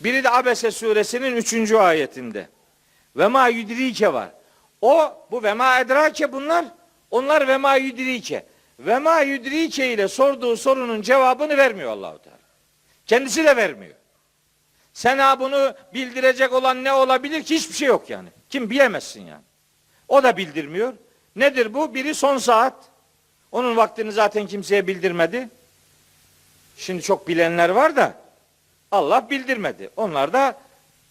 Biri de Abese suresinin 3. ayetinde. Ve ma yudrike var. O bu ve ma edrake bunlar. Onlar ve ma yudrike. Ve ma yudrike ile sorduğu sorunun cevabını vermiyor Allahu Teala. Kendisi de vermiyor. Sana bunu bildirecek olan ne olabilir ki? Hiçbir şey yok yani. Kim bilemezsin yani. O da bildirmiyor. Nedir bu? Biri son saat. Onun vaktini zaten kimseye bildirmedi. Şimdi çok bilenler var da Allah bildirmedi. Onlar da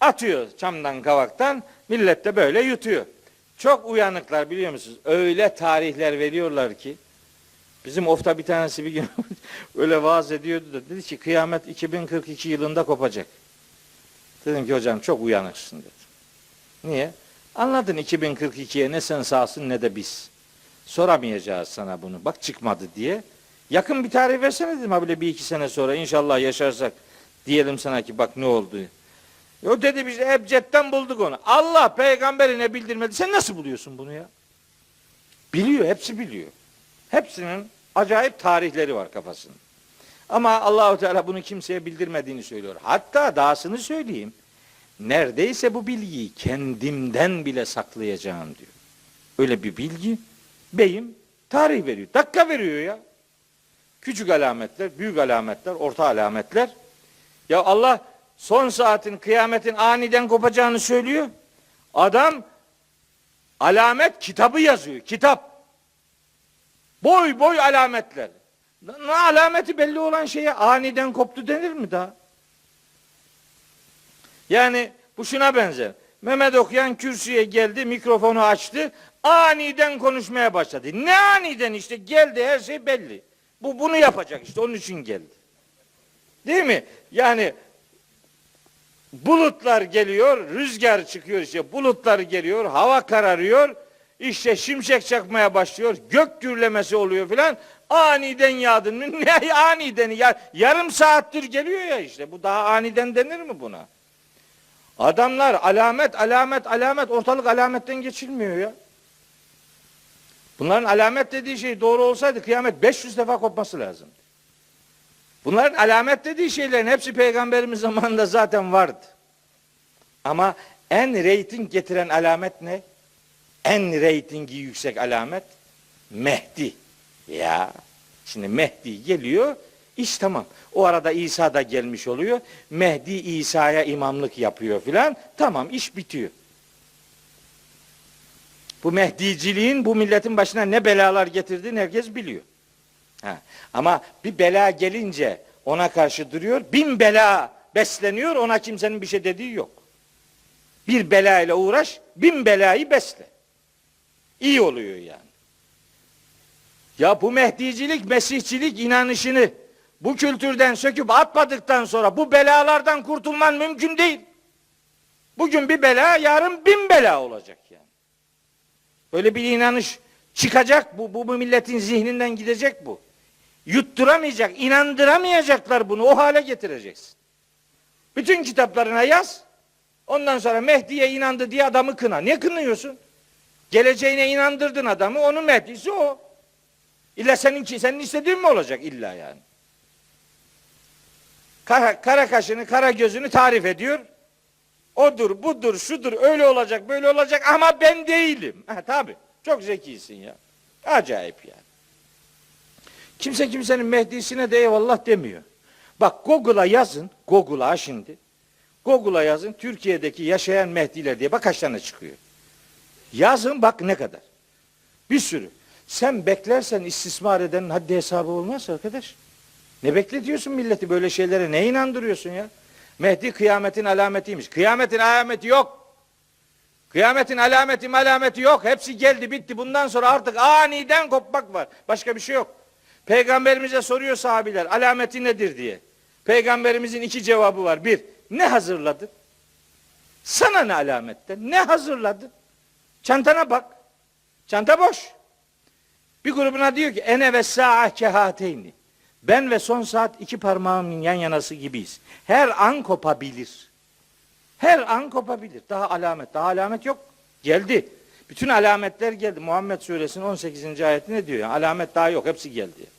atıyor çamdan kavaktan. Millet de böyle yutuyor. Çok uyanıklar biliyor musunuz? Öyle tarihler veriyorlar ki bizim ofta bir tanesi bir gün öyle vaaz ediyordu da dedi ki kıyamet 2042 yılında kopacak. Dedim ki hocam çok uyanıksın dedim. Niye? Anladın 2042'ye ne sen sağsın ne de biz. Soramayacağız sana bunu. Bak çıkmadı diye. Yakın bir tarih versene dedim ha böyle bir iki sene sonra inşallah yaşarsak diyelim sana ki bak ne oldu. O dedi biz Ebced'den bulduk onu. Allah peygamberine bildirmedi. Sen nasıl buluyorsun bunu ya? Biliyor, hepsi biliyor. Hepsinin acayip tarihleri var kafasında. Ama Allahu Teala bunu kimseye bildirmediğini söylüyor. Hatta dahasını söyleyeyim. Neredeyse bu bilgiyi kendimden bile saklayacağım diyor. Öyle bir bilgi beyim tarih veriyor. Dakika veriyor ya. Küçük alametler, büyük alametler, orta alametler. Ya Allah son saatin kıyametin aniden kopacağını söylüyor. Adam alamet kitabı yazıyor. Kitap. Boy boy alametler. Ne alameti belli olan şeye aniden koptu denir mi daha? Yani bu şuna benzer. Mehmet okuyan kürsüye geldi, mikrofonu açtı, aniden konuşmaya başladı. Ne aniden işte geldi her şey belli. Bu bunu yapacak işte onun için geldi. Değil mi? Yani bulutlar geliyor, rüzgar çıkıyor işte bulutlar geliyor, hava kararıyor, işte şimşek çakmaya başlıyor, gök gürlemesi oluyor filan. Aniden yağdın mı? Ne aniden? Ya, yarım saattir geliyor ya işte. Bu daha aniden denir mi buna? Adamlar alamet, alamet, alamet, ortalık alametten geçilmiyor ya. Bunların alamet dediği şey doğru olsaydı kıyamet 500 defa kopması lazım. Bunların alamet dediği şeylerin hepsi peygamberimiz zamanında zaten vardı. Ama en reyting getiren alamet ne? En reytingi yüksek alamet Mehdi. Ya şimdi Mehdi geliyor iş tamam. O arada İsa da gelmiş oluyor. Mehdi İsa'ya imamlık yapıyor filan. Tamam iş bitiyor. Bu Mehdiciliğin bu milletin başına ne belalar getirdiğini herkes biliyor. Ha. Ama bir bela gelince ona karşı duruyor. Bin bela besleniyor ona kimsenin bir şey dediği yok. Bir bela ile uğraş bin belayı besle. İyi oluyor yani. Ya bu Mehdicilik, Mesihçilik inanışını bu kültürden söküp atmadıktan sonra bu belalardan kurtulman mümkün değil. Bugün bir bela, yarın bin bela olacak yani. Böyle bir inanış çıkacak bu, bu, bu milletin zihninden gidecek bu. Yutturamayacak, inandıramayacaklar bunu o hale getireceksin. Bütün kitaplarına yaz. Ondan sonra Mehdi'ye inandı diye adamı kına. Niye kınıyorsun? Geleceğine inandırdın adamı, onun Mehdi'si o. İlla seninki, senin istediğin mi olacak illa yani? Kara, kara kaşını, kara gözünü tarif ediyor. Odur, budur, şudur, öyle olacak, böyle olacak ama ben değilim. Ha, tabi, çok zekisin ya. Acayip yani. Kimse kimsenin Mehdi'sine de eyvallah demiyor. Bak Google'a yazın, Google'a şimdi. Google'a yazın Türkiye'deki yaşayan Mehdiler diye bak kaç tane çıkıyor. Yazın bak ne kadar. Bir sürü. Sen beklersen istismar edenin haddi hesabı olmaz arkadaş. Ne bekletiyorsun milleti böyle şeylere? Ne inandırıyorsun ya? Mehdi kıyametin alametiymiş. Kıyametin alameti yok. Kıyametin alameti alameti yok. Hepsi geldi bitti. Bundan sonra artık aniden kopmak var. Başka bir şey yok. Peygamberimize soruyor sahabiler alameti nedir diye. Peygamberimizin iki cevabı var. Bir, ne hazırladın? Sana ne alametten? Ne hazırladın? Çantana bak. Çanta boş. Bir grubuna diyor ki ene ve sa'a kehateyni. Ben ve son saat iki parmağımın yan yanası gibiyiz. Her an kopabilir. Her an kopabilir. Daha alamet, daha alamet yok. Geldi. Bütün alametler geldi. Muhammed suresinin 18. ayeti ne diyor? Yani alamet daha yok. Hepsi geldi.